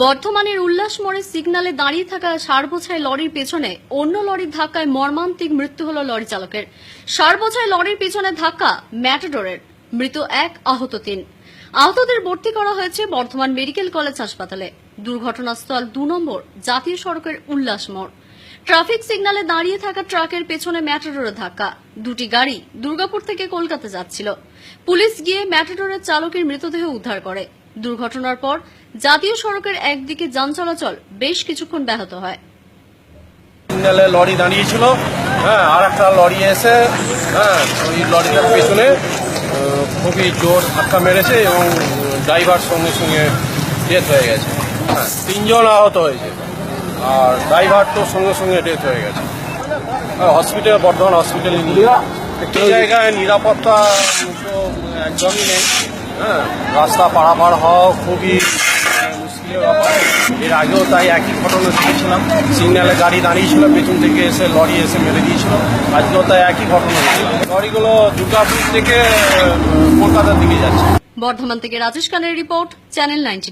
বর্ধমানের উল্লাস মোড়ের সিগন্যালে দাঁড়িয়ে থাকা সার বোঝাই লরির পেছনে অন্য লরির ধাক্কায় মর্মান্তিক মৃত্যু হল লরি চালকের। সার বোঝাই লরির পেছনে ধাক্কা ম্যাটাডোরের। মৃত এক আহত তিন। আহতদের ভর্তি করা হয়েছে বর্ধমান মেডিকেল কলেজ হাসপাতালে। দুর্ঘটনাস্থল দু নম্বর জাতীয় সড়কের উল্লাস মোড়। ট্রাফিক সিগন্যালে দাঁড়িয়ে থাকা ট্রাকের পেছনে ম্যাটাডোরের ধাক্কা। দুটি গাড়ি দুর্গাপুর থেকে কলকাতা যাচ্ছিল। পুলিশ গিয়ে ম্যাটাডোরের চালকের মৃতদেহ উদ্ধার করে। দুর্ঘটনার পর জাতীয় সড়কের একদিকে যান চলাচল বেশ কিছুক্ষণ ব্যাহত হয়। সিগন্যালে লরি দাঁড়িয়েছিল হ্যাঁ আর একটা লরি এসে হ্যাঁ ওই লরিটার পেছনে খুবই জোর ধাক্কা মেরেছে এবং ড্রাইভার সঙ্গে সঙ্গে ডেথ হয়ে গেছে। হ্যাঁ তিনজন আহত হয়েছে আর ড্রাইভার তো সঙ্গে সঙ্গে ডেথ হয়ে গেছে। হ্যাঁ হসপিটাল বর্ধমান হসপিটালে নিয়ে এই জায়গায় নিরাপত্তা তো একদমই নেই। হ্যাঁ রাস্তা পারাপার হওয়া খুবই এর আগেও তাই একই ঘটনা দেখেছিলাম। সিগন্যালে গাড়ি দাঁড়িয়েছিল, পেছন থেকে এসে লরি এসে মেরে দিয়েছিল। আজকেও তাই একই ঘটনা লরিগুলো দুর্গাপুর থেকে কলকাতার দিকে যাচ্ছে। বর্ধমান থেকে রাজেশ খানের রিপোর্ট, চ্যানেল নাইনটি